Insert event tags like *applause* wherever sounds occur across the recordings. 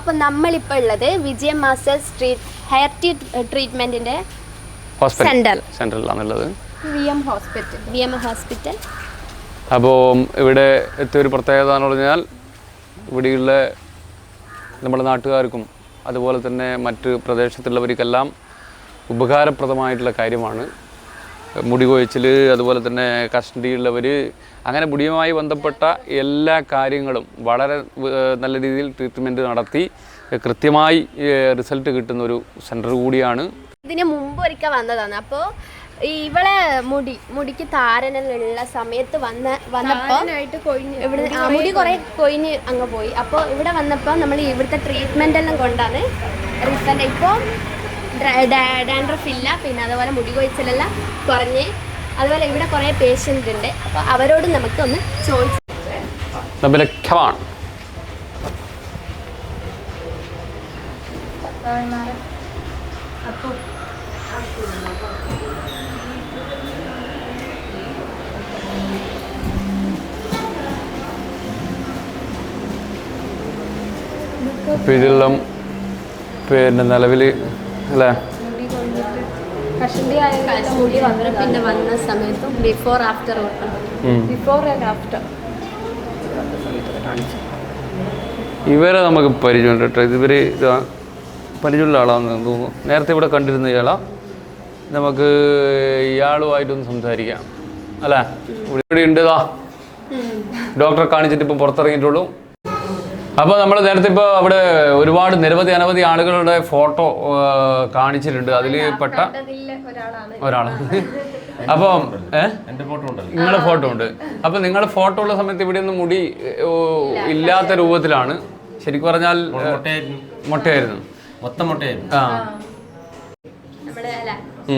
അപ്പൊ നമ്മളിപ്പോൾ ഉള്ളത് വിജയ മാസ്റ്റേഴ്സ് സ്ട്രീറ്റ് ഹെയർ ട്രീറ്റ്മെന്റിന്റെ centre സെന്ററിലാണുള്ളത് V M hospital. V M hospital. അപ്പോൾ ഇവിടെ എത്തിയ ഒരു പ്രത്യേകത എന്ന് പറഞ്ഞാൽ ഇവിടെയുള്ള നമ്മുടെ നാട്ടുകാർക്കും അതുപോലെ തന്നെ മറ്റ് പ്രദേശത്തുള്ളവർക്കെല്ലാം ഉപകാരപ്രദമായിട്ടുള്ള കാര്യമാണ്. മുടി കൊഴിച്ചിൽ അതുപോലെ തന്നെ കസ്റ്റഡിയുള്ളവർ അങ്ങനെ മുടിയുമായി ബന്ധപ്പെട്ട എല്ലാ കാര്യങ്ങളും വളരെ നല്ല രീതിയിൽ ട്രീറ്റ്മെന്റ് നടത്തി കൃത്യമായി റിസൾട്ട് കിട്ടുന്ന ഒരു സെന്റർ കൂടിയാണ്. ഇതിന് മുമ്പ് ഒരിക്കൽ വന്നതാണ്. അപ്പോൾ ഇവളെ മുടി മുടിക്ക് താരനുള്ള സമയത്ത് വന്ന വന്നപ്പോൾ ഇവിടെ ആ, മുടി കുറേ കൊയിഞ്ഞ് അങ്ങ് പോയി. അപ്പോൾ ഇവിടെ വന്നപ്പോൾ നമ്മൾ ഇവിടുത്തെ ട്രീറ്റ്മെന്റ് എല്ലാം കൊണ്ടാണ് റിസൾട്ട് ഇപ്പോൾ ഡാൻഡ്രഫ് ഇല്ല. പിന്നെ അതുപോലെ മുടി കൊഴിച്ചിലെല്ലാം കുറഞ്ഞ് അതുപോലെ ഇവിടെ കുറേ പേഷ്യന്റ് ഉണ്ട്. അപ്പോൾ അവരോട് നമുക്ക് ഒന്ന് ചോദിച്ചു ഇതിലും ഇതെല്ലാം പിന്നെ നിലവിൽ അല്ലേ? മുടി വന്ന പിന്നെ വന്ന സമയത്തും before after. Before and after ഇവരെ നമുക്ക് പരിചയമുണ്ട് കേട്ടോ. ഇവർ ഇതാ പരിചയമുള്ള ആളാണെന്ന് തോന്നുന്നു. നേരത്തെ ഇവിടെ കണ്ടിരുന്ന ഇയാളാ. നമുക്ക് ഇയാളുമായിട്ടൊന്ന് സംസാരിക്കാം. അല്ലേ? ഇവിടെ ഉണ്ട് ഇതാ. ഡോക്ടറെ കാണിച്ചിട്ട് ഇപ്പം പുറത്തിറങ്ങിയിട്ടുള്ളൂ. അപ്പോൾ നമ്മൾ നേരത്തെ ഇപ്പോൾ അവിടെ ഒരുപാട് നിരവധി അനവധി ആളുകളുടെ ഫോട്ടോ കാണിച്ചിട്ടുണ്ട്. അതിൽ പെട്ട ഒരാൾ അപ്പം ഏഹ് എന്റെ ഫോട്ടോ ഉണ്ട് നിങ്ങളുടെ ഫോട്ടോ ഉണ്ട്. അപ്പൊ നിങ്ങളുടെ ഫോട്ടോ ഉള്ള സമയത്ത് ഇവിടെ ഒന്നും മുടി ഇല്ലാത്ത രൂപത്തിലാണ്. ശരിക്കും പറഞ്ഞാൽ മുട്ടയായിരുന്നു. മൊത്തം മുട്ടയായിരുന്നു. ആ.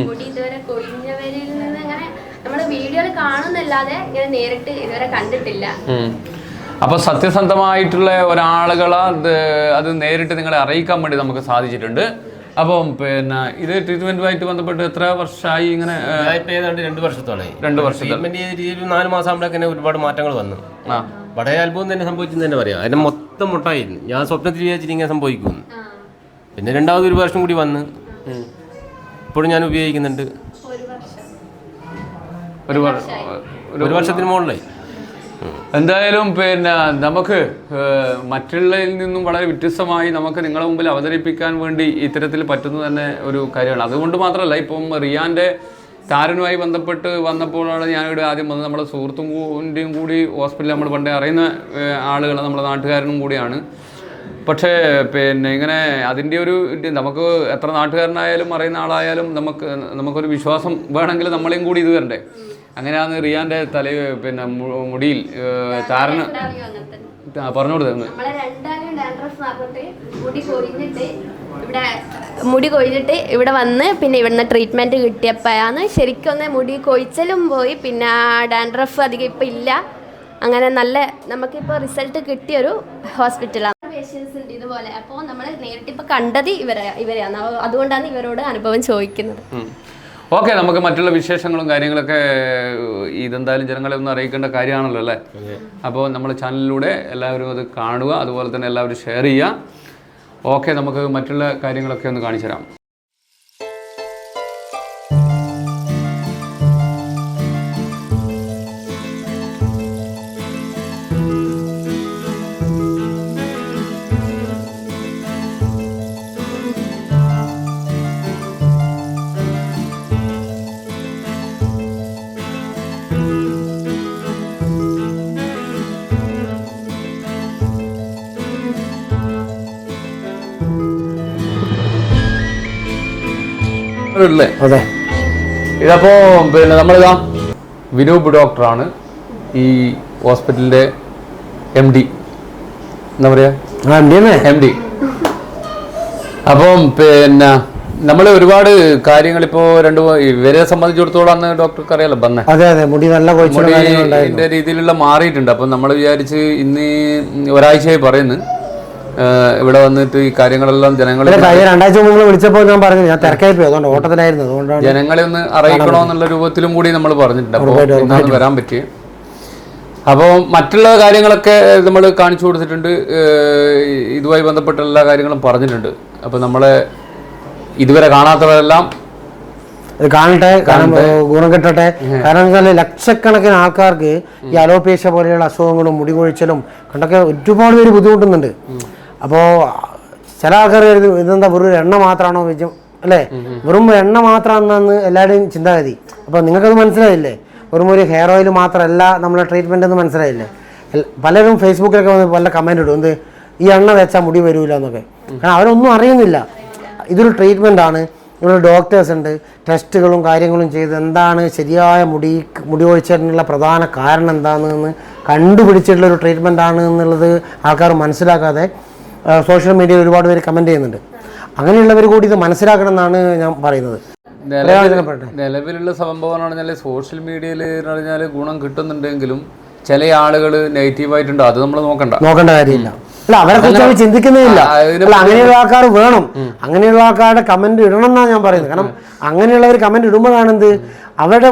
മുടി ഇതുവരെ കൊഴിഞ്ഞവരിൽ നിന്ന് അങ്ങനെ നമ്മുടെ വീഡിയോയിൽ കാണുന്നല്ലാതെ ഇങ്ങനെ നേരിട്ട് ഇതുവരെ കണ്ടിട്ടില്ല. ഉം. അപ്പൊ സത്യസന്ധമായിട്ടുള്ള ഒരാളുകളെ അത് നേരിട്ട് നിങ്ങളെ അറിയിക്കാൻ വേണ്ടി നമുക്ക് സാധിച്ചിട്ടുണ്ട്. അപ്പം പിന്നെ ഇത് ട്രീറ്റ്മെന്റുമായിട്ട് ബന്ധപ്പെട്ട് എത്ര വർഷമായി ഇങ്ങനെ രണ്ട് വർഷത്തോളമായി രണ്ട് വർഷം ട്രീറ്റ്മെന്റ് ചെയ്ത രീതിയിൽ നാല് മാസം ആകുമ്പോഴേക്ക് തന്നെ ഒരുപാട് മാറ്റങ്ങൾ വന്നു. ആ. വളരെ അത്ഭുതം തന്നെ സംഭവിച്ചെന്ന് തന്നെ പറയാം. അതിന്റെ മൊത്തം മുട്ടായിരുന്നു ഞാൻ സ്വപ്നത്തിൽ വിചാരിച്ചിട്ട് ഇങ്ങനെ സംഭവിക്കും. പിന്നെ രണ്ടാമത് ഒരു വർഷം കൂടി വന്ന്. ഇപ്പോഴും ഞാൻ ഉപയോഗിക്കുന്നുണ്ട്. ഒരു വർഷം. ഒരു വർ- ഒരു ഒരു വർഷത്തിന് മുകളിലായി. എന്തായാലും പിന്നെ നമുക്ക് മറ്റുള്ളതിൽ നിന്നും വളരെ വ്യത്യസ്തമായി നമുക്ക് നിങ്ങളുടെ മുമ്പിൽ അവതരിപ്പിക്കാൻ വേണ്ടി ഇത്തരത്തിൽ പറ്റുന്ന തന്നെ ഒരു കാര്യമാണ്. അതുകൊണ്ട് മാത്രമല്ല ഇപ്പം റിയാന്റെ താരനുമായി ബന്ധപ്പെട്ട് വന്നപ്പോഴാണ് ഞാനിവിടെ ആദ്യം വന്നത്. നമ്മുടെ സുഹൃത്തും കൂടിയും കൂടി ഹോസ്പിറ്റലിൽ നമ്മൾ പണ്ടേ അറിയുന്ന ആളുകൾ നമ്മുടെ നാട്ടുകാരനും കൂടിയാണ്. പക്ഷേ പിന്നെ ഇങ്ങനെ അതിന്റെ ഒരു നമുക്ക് എത്ര നാട്ടുകാരനായാലും അറിയുന്ന ആളായാലും നമുക്ക് നമുക്കൊരു വിശ്വാസം വേണമെങ്കിൽ നമ്മളെയും കൂടി ഇത് വരണ്ടേ? അങ്ങനെയാണ് റിയാന്റെ തല പിന്നെ മുടിയിൽ താരന് പറഞ്ഞു കൊടുത്തത് മുടി കൊഴിഞ്ഞിട്ട് ഇവിടെ മുടി കൊഴിഞ്ഞിട്ട് ഇവിടെ വന്ന് പിന്നെ ഇവിടുന്ന് ട്രീറ്റ്മെന്റ് കിട്ടിയപ്പോഴാണ് ശരിക്കും ഒന്ന് മുടി കൊഴിച്ചലും പോയി. പിന്നെ ഡാൻഡ്രഫ് അധികം ഇപ്പം ഇല്ല. അങ്ങനെ നല്ല നമുക്കിപ്പോൾ റിസൾട്ട് കിട്ടിയൊരു ഹോസ്പിറ്റലാണ് പേഷ്യൻസ് ഉണ്ട് ഇതുപോലെ. അപ്പോൾ നമ്മൾ നേരിട്ട് ഇപ്പോൾ കണ്ടത് ഇവരെ ഇവരെയാണ്. അതുകൊണ്ടാണ് ഇവരോട് അനുഭവം ചോദിക്കുന്നത്. ഓക്കെ നമുക്ക് മറ്റുള്ള വിശേഷങ്ങളും കാര്യങ്ങളൊക്കെ ഇതെന്തായാലും ജനങ്ങളെ ഒന്ന് അറിയിക്കേണ്ട കാര്യമാണല്ലോ അല്ലേ? അപ്പോൾ നമ്മൾ ചാനലിലൂടെ എല്ലാവരും അത് കാണുക അതുപോലെ തന്നെ എല്ലാവരും ഷെയർ ചെയ്യുക. ഓക്കെ നമുക്ക് മറ്റുള്ള കാര്യങ്ങളൊക്കെ ഒന്ന് കാണിച്ചു തരാം. അതെ. ഇതപ്പോ പിന്നെ നമ്മളിതാ വിനൂപ് ഡോക്ടറാണ് ഈ ഹോസ്പിറ്റലിന്റെ എം ഡി എന്താ പറയാ? എം ഡി അപ്പം പിന്നെ നമ്മൾ ഒരുപാട് കാര്യങ്ങൾ ഇപ്പോ രണ്ടു ഇവരെ സംബന്ധിച്ചിടത്തോളം അന്ന് ഡോക്ടർക്ക് അറിയാലോ ബന്നെ അതെ അതെ. മുടി നല്ല മുടി രീതിയിലുള്ള മാറിയിട്ടുണ്ട്. അപ്പം നമ്മൾ വിചാരിച്ച് ഇന്ന് ഒരാഴ്ചയായി പറയുന്നു. ഇവിടെ വന്നിട്ട് ഈ കാര്യങ്ങളെല്ലാം ജനങ്ങളെ രണ്ടാഴ്ച മുമ്പ് വിളിച്ചപ്പോൾ ഞാൻ പറഞ്ഞു ഞാൻ തിരക്കായി പോയി അതുകൊണ്ട് ഓട്ടത്തിലായിരുന്നു അതുകൊണ്ടാണ് ജനങ്ങളെ ഒന്ന് അറിയിക്കണോ എന്നുള്ള രൂപത്തിലും കൂടി നമ്മൾ പറഞ്ഞിട്ടുണ്ട്. അപ്പോൾ വരാൻ പറ്റി അപ്പോൾ മറ്റുള്ള കാര്യങ്ങളൊക്കെ നമ്മൾ കാണിച്ചു കൊടുത്തിട്ടുണ്ട്. ഇതുമായി ബന്ധപ്പെട്ട എല്ലാ കാര്യങ്ങളും പറഞ്ഞിട്ടുണ്ട്. അപ്പോൾ നമ്മളെ ഇതുവരെ കാണാത്തവരെല്ലാം കാണട്ടെ കാരണം ഗുണം കിട്ടട്ടെ. കാരണം വെച്ചാൽ ലക്ഷക്കണക്കിന് ആൾക്കാർക്ക് ഈ അലോപേഷ്യ പോലെയുള്ള അസുഖങ്ങളും മുടികൊഴിച്ചലും കണ്ടൊക്കെ ഒരുപാട് പേര് ബുദ്ധിമുട്ടുന്നുണ്ട്. അപ്പോൾ ചില ആൾക്കാർ ഇതെന്താ വെറും എണ്ണ മാത്രമാണോ വിജയം? അല്ലേ? വെറും എണ്ണ മാത്രമാണെന്നാണ് എല്ലാവരുടെയും ചിന്താഗതി. അപ്പോൾ നിങ്ങൾക്കത് മനസ്സിലായില്ലേ? വെറും ഒരു ഹെയർ ഓയിൽ മാത്രമല്ല നമ്മളെ ട്രീറ്റ്മെന്റ് എന്ന് മനസ്സിലായില്ലേ? പലരും ഫേസ്ബുക്കിലൊക്കെ വന്ന് പല കമന്റ് ഇടും. എന്ത്? ഈ എണ്ണ വെച്ചാൽ മുടി വരൂല എന്നൊക്കെ. കാരണം അവരൊന്നും അറിയുന്നില്ല. ഇതൊരു ട്രീറ്റ്മെന്റ് ആണ്. ഇവിടെ ഡോക്ടേഴ്സ് ഉണ്ട്. ടെസ്റ്റുകളും കാര്യങ്ങളും ചെയ്ത് എന്താണ് ശരിയായ മുടി മുടി ഒഴിച്ചതിനുള്ള പ്രധാന കാരണം എന്താണെന്ന് കണ്ടുപിടിച്ചിട്ടുള്ള ഒരു ട്രീറ്റ്മെന്റ് ആണ് എന്നുള്ളത് ആൾക്കാർ മനസ്സിലാക്കാതെ സോഷ്യൽ മീഡിയയിൽ ഒരുപാട് പേര് കമന്റ് ചെയ്യുന്നുണ്ട്. അങ്ങനെയുള്ളവർ കൂടി ഇത് മനസ്സിലാക്കണം എന്നാണ് ഞാൻ പറയുന്നത്. നിലവിലുള്ള സംഭവം എന്ന് പറഞ്ഞാൽ സോഷ്യൽ മീഡിയയിൽ പറഞ്ഞാൽ ഗുണം കിട്ടുന്നുണ്ടെങ്കിലും ചില ആളുകൾ നെഗറ്റീവായിട്ടുണ്ട് അത് നമ്മൾ നോക്കണ്ട. നോക്കേണ്ട കാര്യമില്ല. അല്ല അവരെ കുറിച്ച് അവർ ചിന്തിക്കുന്നേ ഇല്ല. ആ, ഇതിനെ അല്ല അങ്ങനെയുള്ള ആൾക്കാർ വേണം. അങ്ങനെയുള്ള ആൾക്കാരുടെ കമന്റ് ഇടണം എന്നാണ് ഞാൻ പറയുന്നത്. കാരണം അങ്ങനെയുള്ളവർ കമന്റ് ഇടുമ്പോഴാണ് എന്ത് അവരുടെ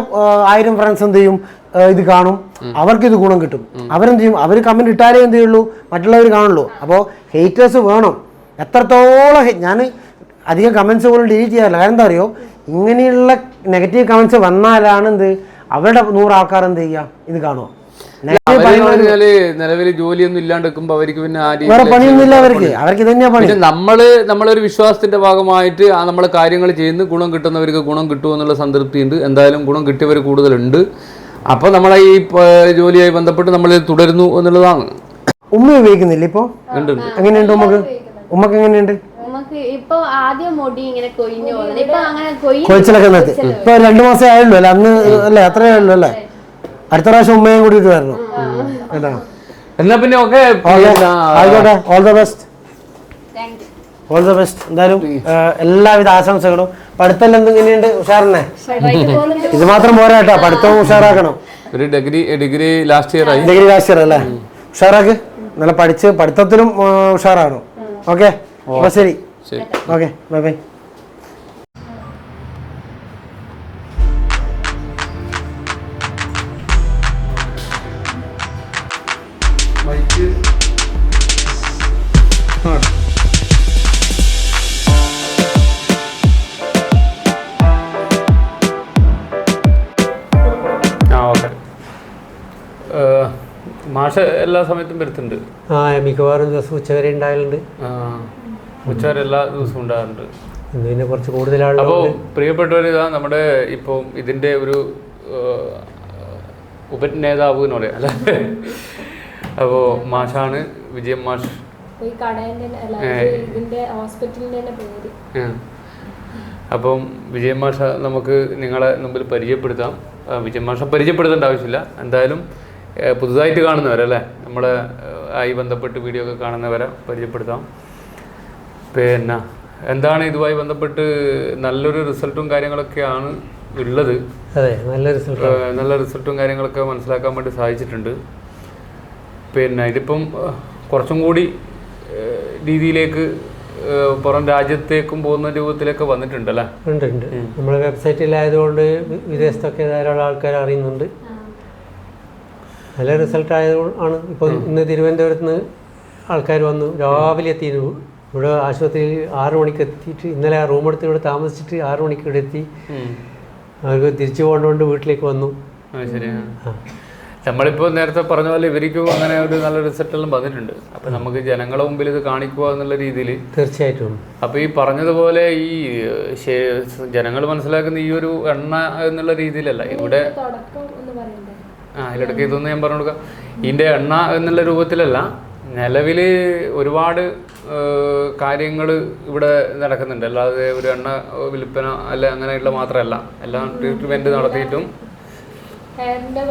ആയിരം ഫ്രണ്ട്സ് എന്ത് ചെയ്യും? ഇത് കാണും. അവർക്ക് ഇത് ഗുണം കിട്ടും. അവരെന്ത് ചെയ്യും? അവർ കമന്റ് ഇട്ടാലേ എന്ത് ചെയ്യുള്ളൂ? മറ്റുള്ളവർ കാണുള്ളൂ. അപ്പോൾ ഹേറ്റേഴ്സ് വേണം. എത്രത്തോളം ഞാൻ അധികം കമന്റ്സ് പോലും ഡിലീറ്റ് ചെയ്യാറില്ല. കാരണം എന്താ അറിയോ? ഇങ്ങനെയുള്ള നെഗറ്റീവ് കമന്റ്സ് വന്നാലാണ് എന്ത്? അവരുടെ നൂറ് ആൾക്കാർ എന്ത് ചെയ്യുക ഇത് കാണുക. നിലവിൽ ജോലിയൊന്നും ഇല്ലാണ്ട് അവർക്ക് പിന്നെ വേറെ പണിയൊന്നുമില്ല അവർക്ക്. അവർക്ക് തന്നെയാ പണി. നമ്മൾ നമ്മളൊരു വിശ്വാസത്തിന്റെ ഭാഗമായിട്ട് ആ നമ്മൾ കാര്യങ്ങൾ ചെയ്യുന്നു. ഗുണം കിട്ടുന്നവർക്ക് ഗുണം കിട്ടുമോ എന്നുള്ള സംതൃപ്തി ഉണ്ട് എന്തായാലും ഗുണം കിട്ടിയവർ കൂടുതലുണ്ട്. അപ്പോൾ നമ്മളെ ഈ ജോലിയായി ബന്ധപ്പെട്ട് നമ്മൾ തുടരുന്നു എന്നുള്ളതാണ്. ഉമ്മ ഉപയോഗിക്കുന്നില്ല ഇപ്പൊ. എങ്ങനെയുണ്ട് ഉമ്മക്ക്? ഉമ്മക്ക് എങ്ങനെയുണ്ട്? കൊഴിച്ചിലൊക്കെ നിർത്തി. ഇപ്പൊ രണ്ടു മാസം ആയുള്ളൂ അല്ലേ? അന്ന് അല്ലേ? അത്രേ ആയുള്ളൂ അല്ലേ? അടുത്ത പ്രാവശ്യം ഉമ്മയും കൂടിയിട്ട് വരണം എന്നാ പിന്നെ ഓക്കെ ആയിക്കോട്ടെ. All the best all the best എന്തായാലും എല്ലാവിധ ആശംസകളും. പഠിത്തം എന്തെങ്ങനെയുണ്ട് ഉഷാറിനെ ഇത് മാത്രം പോരാ കേട്ടോ. പഠിത്തവും ഉഷാറാക്കണം. ഒരു ഡിഗ്രി ഡിഗ്രി ലാസ്റ്റ് ഇയർ ആയി. ഡിഗ്രി ലാസ്റ്റ് ഇയർ അല്ലേ? ഉഷാറാക്ക്? നല്ല പഠിച്ച് പഠിത്തത്തിലും ഉഷാറാകണം. ഓക്കെ? അപ്പൊ ശരി. ഓക്കെ. ബൈ ബൈ ആ മാഷ എല്ലാ സമയത്തും വരുത്തുന്നുണ്ട്. ആ മിക്കവാറും ദിവസം ഉച്ചവരെ ഉണ്ടാകലുണ്ട്. ഉച്ചവരെ എല്ലാ ദിവസവും ഉണ്ടാകാറുണ്ട്. ഇന്ന് പിന്നെ കുറച്ച് കൂടുതലാണ് അപ്പോൾ പ്രിയപ്പെട്ടവർ ഇതാ നമ്മുടെ ഇപ്പം ഇതിന്റെ ഒരു ഉപനേതാവ് എന്ന് പറയാം അല്ലേ? അപ്പോൾ മാഷാണ് വിജയ മാഷ്. അപ്പം വിജയ മാഷ നമുക്ക് നിങ്ങളെ മുമ്പിൽ പരിചയപ്പെടുത്താം. വിജയ മാഷ പരിചയപ്പെടുത്തേണ്ട ആവശ്യമില്ല. എന്തായാലും പുതുതായിട്ട് കാണുന്നവരല്ലേ? നമ്മൾ ആയി ബന്ധപ്പെട്ട് വീഡിയോ ഒക്കെ കാണുന്നവരെ പരിചയപ്പെടുത്താം. പിന്നെ എന്താണ് ഇതുമായി ബന്ധപ്പെട്ട് നല്ലൊരു റിസൾട്ടും കാര്യങ്ങളൊക്കെയാണ് ഉള്ളത്. അതെ നല്ല റിസൾട്ട് നല്ല റിസൾട്ടും കാര്യങ്ങളൊക്കെ മനസ്സിലാക്കാൻ വേണ്ടി സാധിച്ചിട്ടുണ്ട്. പിന്നെ ഇതിപ്പം കുറച്ചും കൂടി രീതിയിലേക്ക് പുറം രാജ്യത്തേക്കും പോകുന്ന രൂപത്തിലൊക്കെ വന്നിട്ടുണ്ടല്ലേ? ഉണ്ട് ഉണ്ട്. നമ്മുടെ വെബ്സൈറ്റിലായതുകൊണ്ട് വിദേശത്തൊക്കെ ധാരാളം ആൾക്കാർ അറിയുന്നുണ്ട്. നല്ല റിസൾട്ട് ആയതുകൊണ്ട് ആണ്. ഇപ്പോൾ ഇന്ന് തിരുവനന്തപുരത്ത് നിന്ന് ആൾക്കാർ വന്നു. രാവിലെ എത്തിയിരുന്നു ഇവിടെ ആശുപത്രിയിൽ ആറു മണിക്ക് എത്തിയിട്ട് ഇന്നലെ ആ റൂം എടുത്ത് ഇവിടെ താമസിച്ചിട്ട് ആറു മണിക്ക് ഇവിടെ എത്തി. അവർക്ക് തിരിച്ചു പോകേണ്ടതുകൊണ്ട് വീട്ടിലേക്ക് വന്നു. നമ്മളിപ്പോൾ നേരത്തെ പറഞ്ഞ പോലെ ഇവർക്കും അങ്ങനെ ഒരു നല്ല റിസൾട്ട് എല്ലാം വന്നിട്ടുണ്ട്. അപ്പം നമുക്ക് ജനങ്ങളെ മുമ്പിൽ ഇത് കാണിക്കുക എന്നുള്ള രീതിയിൽ തീർച്ചയായിട്ടും. അപ്പോൾ ഈ പറഞ്ഞതുപോലെ ഈ ജനങ്ങൾ മനസ്സിലാക്കുന്ന ഈ ഒരു എണ്ണ എന്നുള്ള രീതിയിലല്ല. ഇവിടെ ആ അതിലിടയ്ക്ക് ഇതൊന്നും ഞാൻ പറഞ്ഞു കൊടുക്കാം. ഇതിന്റെ എണ്ണ എന്നുള്ള രൂപത്തിലല്ല നിലവിൽ ഒരുപാട് കാര്യങ്ങൾ ഇവിടെ നടക്കുന്നുണ്ട്. അല്ലാതെ ഒരു എണ്ണ വിൽപ്പന അല്ല അങ്ങനെയുള്ള മാത്രമല്ല. എല്ലാം ട്രീറ്റ്മെന്റ് നടത്തിയിട്ടും. ഹെയറിന്റെ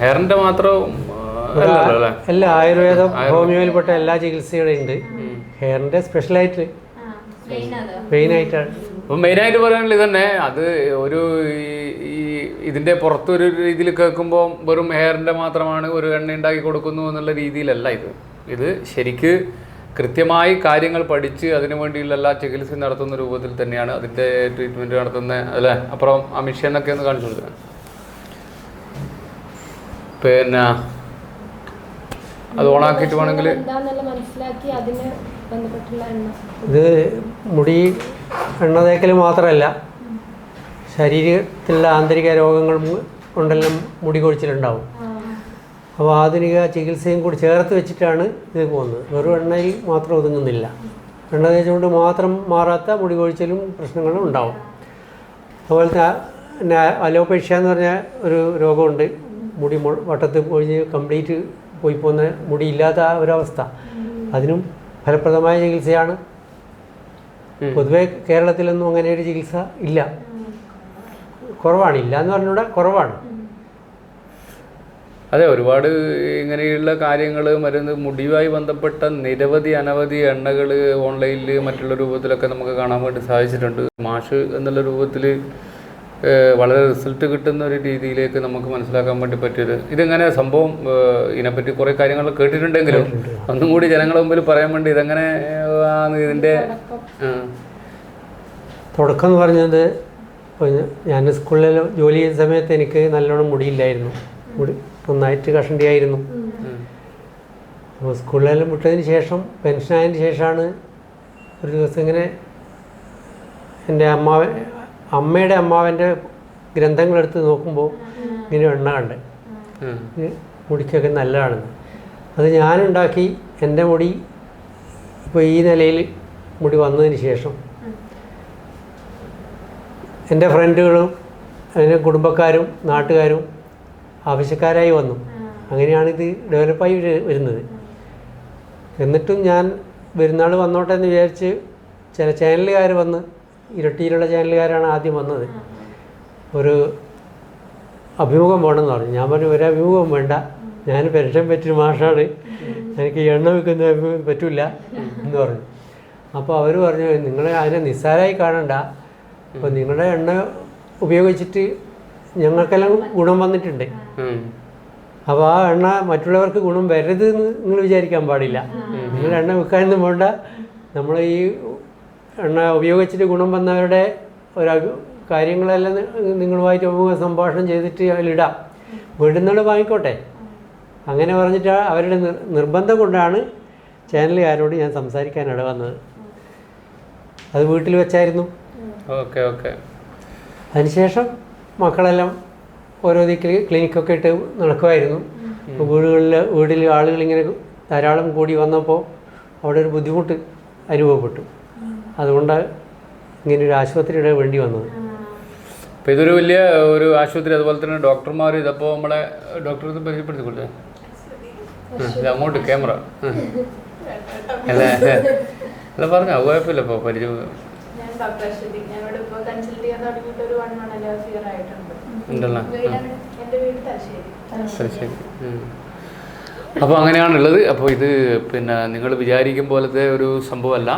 ഹെയറിന്റെ മാത്രം എല്ലാ ആയുർവേദം ഹോമിയോയിൽപ്പെട്ട എല്ലാ ചികിത്സകളും ഉണ്ട്. ഹെയറിന്റെ സ്പെഷ്യലായിട്ട് മെയിനായിട്ടാണ്. അപ്പം മെയിനായിട്ട് പറയാനുള്ളത് ഇതന്നെ. അത് ഒരു ഈ- ഈ ഇതിന്റെ പുറത്തൊരു രീതിയിൽ കേൾക്കുമ്പോൾ വെറും ഹെയറിന്റെ മാത്രമാണ് ഒരു എണ്ണ ഉണ്ടാക്കി കൊടുക്കുന്നു എന്നുള്ള രീതിയിലല്ല ഇത്. ഇത് ശരിക്ക് കൃത്യമായി കാര്യങ്ങൾ പഠിച്ച് അതിനു വേണ്ടിയുള്ള എല്ലാ ചികിത്സയും നടത്തുന്ന രൂപത്തിൽ തന്നെയാണ് അതിന്റെ ട്രീറ്റ്മെന്റ് നടത്തുന്ന അല്ലേ? അപ്പുറം ആ മിഷനൊക്കെ ഒന്ന് കാണിച്ചു കൊടുക്കുക പിന്നെ അത് ഓണാക്കിയിട്ട് വേണമെങ്കിൽ ഇത് മുടി എണ്ണ തേക്കൽ മാത്രമല്ല ശരീരത്തിലുള്ള ആന്തരിക രോഗങ്ങൾ കൊണ്ടെല്ലാം മുടി കൊഴിച്ചിലുണ്ടാവും. അപ്പോൾ ആധുനിക ചികിത്സയും കൂടി ചേർത്ത് വെച്ചിട്ടാണ് ഇത് പോകുന്നത്. വെറും എണ്ണയിൽ മാത്രം ഒതുങ്ങുന്നില്ല. എണ്ണ തേച്ചുകൊണ്ട് മാത്രം മാറാത്ത മുടി കൊഴിച്ചിലും പ്രശ്നങ്ങളും ഉണ്ടാവും. അതുപോലെ തന്നെ അലോപേഷ്യ എന്ന് പറഞ്ഞ ഒരു രോഗമുണ്ട്. മുടി വട്ടത്ത് പൊഴിഞ്ഞ് കംപ്ലീറ്റ് പോയി പോകുന്ന മുടിയില്ലാത്ത ഒരവസ്ഥ. അതിനും ഫലപ്രദമായ ചികിത്സയാണ് പൊതുവെ കേരളത്തിലൊന്നും അങ്ങനെ ഒരു ചികിത്സ ഇല്ല. കുറവാണ്. ഇല്ല എന്ന് പറഞ്ഞൂടെ കുറവാണ്. അതെ ഒരുപാട് ഇങ്ങനെയുള്ള കാര്യങ്ങൾ മരുന്ന് മുടിയുമായി ബന്ധപ്പെട്ട നിരവധി അനവധി എണ്ണകൾ ഓൺലൈനിൽ മറ്റുള്ള രൂപത്തിലൊക്കെ നമുക്ക് കാണാൻ വേണ്ടി സാധിച്ചിട്ടുണ്ട്. മാഷ് എന്നുള്ള രൂപത്തിൽ വളരെ റിസൾട്ട് കിട്ടുന്ന ഒരു രീതിയിലേക്ക് നമുക്ക് മനസ്സിലാക്കാൻ വേണ്ടി പറ്റിയത്. ഇതെങ്ങനെ സംഭവം ഇതിനെപ്പറ്റി കുറേ കാര്യങ്ങൾ കേട്ടിട്ടുണ്ടെങ്കിലും ഒന്നും കൂടി ജനങ്ങളുടെ മുമ്പിൽ പറയാൻ വേണ്ടി ഇതെങ്ങനെ ഇതിന്റെ. തുടക്കം എന്ന് പറഞ്ഞത് ഞാൻ സ്കൂളിൽ ജോലി ചെയ്യുന്ന സമയത്ത് എനിക്ക് നല്ലോണം മുടിയില്ലായിരുന്നു. മുടി നന്നായിട്ട് കഷണ്ടിയായിരുന്നു. അപ്പോൾ സ്കൂളിലെല്ലാം വിട്ടതിന് ശേഷം പെൻഷനായതിന് ശേഷമാണ് ഒരു ദിവസം ഇങ്ങനെ എന്റെ അമ്മാവൻ അമ്മയുടെ അമ്മാവന്റെ ഗ്രന്ഥങ്ങളെടുത്ത് നോക്കുമ്പോൾ ഇങ്ങനെ എണ്ണ കണ്ട്. മുടിക്കൊക്കെ നല്ലതാണെന്ന്. അത് ഞാനുണ്ടാക്കി എന്റെ മുടി ഇപ്പോൾ ഈ നിലയിൽ മുടി വന്നതിന് ശേഷം എന്റെ ഫ്രണ്ടുകളും എന്റെ കുടുംബക്കാരും നാട്ടുകാരും ആവശ്യക്കാരായി വന്നു. അങ്ങനെയാണ് ഇത് ഡെവലപ്പായി വരു- വരുന്നത്. എന്നിട്ടും ഞാൻ പെരുന്നാൾ വന്നോട്ടെ എന്ന് വിചാരിച്ച് ചില ചാനലുകാർ വന്ന് ഇരട്ടിയിലുള്ള ചാനലുകാരാണ് ആദ്യം വന്നത്. ഒരു അഭിമുഖം വേണമെന്ന് പറഞ്ഞു. ഞാൻ പറഞ്ഞു ഒരു അഭിമുഖം വേണ്ട. ഞാൻ പെൻഷൻ പറ്റിയ മാഷാണ്. എനിക്ക് എണ്ണ വെക്കുന്ന അഭിമുഖം പറ്റില്ല എന്ന് പറഞ്ഞു. അപ്പോൾ അവർ പറഞ്ഞു നിങ്ങൾ അതിനെ നിസ്സാരമായി കാണണ്ട. അപ്പോൾ നിങ്ങളുടെ എണ്ണ ഉപയോഗിച്ചിട്ട് ഞങ്ങൾക്കെല്ലാം ഗുണം വന്നിട്ടുണ്ട്. അപ്പോൾ ആ എണ്ണ മറ്റുള്ളവർക്ക് ഗുണം വരരുത് എന്ന് നിങ്ങൾ വിചാരിക്കാൻ പാടില്ല. നിങ്ങൾ എണ്ണ വെക്കാനൊന്നും വേണ്ട. നമ്മൾ ഈ എണ്ണ ഉപയോഗിച്ചിട്ട് ഗുണം വന്നവരുടെ ഒരു കാര്യങ്ങളെല്ലാം നിങ്ങളുമായിട്ട് സംഭാഷണം ചെയ്തിട്ട് അതിലിടാം വീടുന്നത് വാങ്ങിക്കോട്ടെ. അങ്ങനെ പറഞ്ഞിട്ട് അവരുടെ നിർ- നിർബന്ധം കൊണ്ടാണ് ചാനലുകാരോട് ഞാൻ സംസാരിക്കാൻ ഇട വന്നത്. അത് വീട്ടിൽ വെച്ചായിരുന്നു. Okay okay. അതിനുശേഷം മക്കളെല്ലാം ഓരോ ദിക്കിൽ ക്ലിനിക്കൊക്കെ ഇട്ട് നടക്കുമായിരുന്നു. വീടുകളിൽ വീട്ടിൽ ആളുകൾ ഇങ്ങനെ ധാരാളം കൂടി വന്നപ്പോൾ അവിടെ ഒരു ബുദ്ധിമുട്ട് അനുഭവപ്പെട്ടു. അതുകൊണ്ട് ഇങ്ങനെ ഒരു ആശുപത്രി ഇടാൻ വേണ്ടി വന്നത്. അപ്പോൾ ഇതൊരു വലിയ ഒരു ആശുപത്രി അതുപോലെ തന്നെ ഡോക്ടർമാർ ഇതപ്പോൾ നമ്മളെ ഡോക്ടർ പരിചയപ്പെടുത്തിക്കൊള്ളേ പരിചയപ്പെടുത്തി കൊടുത്തേ. ഇത് അങ്ങോട്ട് ക്യാമറ. *laughs* അല്ലേ? *laughs* *laughs* അല്ല പറഞ്ഞോ കുഴപ്പമില്ല ഇപ്പോൾ പരിചയം. ഞാൻ ഡോക്ടർ അശ്വതി. ഞാനിവിടെ ഇപ്പോൾ കൺസൾട്ട് ചെയ്യാൻ തുടങ്ങിയിട്ട് ഒരു one one and half year ആയിട്ടുണ്ട്. ഉണ്ടല്ലോ. ആ. എന്റെ വീട് തലശ്ശേരി. ശരി ശരി. ഉം. അപ്പോൾ അങ്ങനെയാണുള്ളത്. അപ്പോൾ ഇത് പിന്നെ നിങ്ങൾ വിചാരിക്കും പോലത്തെ ഒരു സംഭവമല്ല.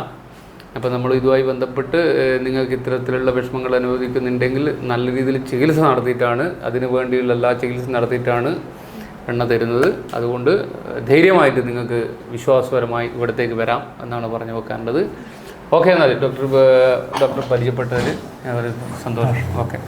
അപ്പോൾ നമ്മൾ ഇതുമായി ബന്ധപ്പെട്ട് നിങ്ങൾക്ക് ഇത്തരത്തിലുള്ള വിഷമങ്ങൾ അനുവദിക്കുന്നുണ്ടെങ്കിൽ നല്ല രീതിയിൽ ചികിത്സ നടത്തിയിട്ടാണ് അതിനു വേണ്ടിയുള്ള എല്ലാ ചികിത്സ നടത്തിയിട്ടാണ് എണ്ണ തരുന്നത്. അതുകൊണ്ട് ധൈര്യമായിട്ട് നിങ്ങൾക്ക് വിശ്വാസപരമായി ഇവിടത്തേക്ക് വരാം എന്നാണ് പറഞ്ഞു വെക്കാനുള്ളത്. ഓക്കെ എന്നാൽ ഡോക്ടർ ഡോക്ടർ പരിചയപ്പെട്ടതിൽ വളരെ സന്തോഷം. ഓക്കെ.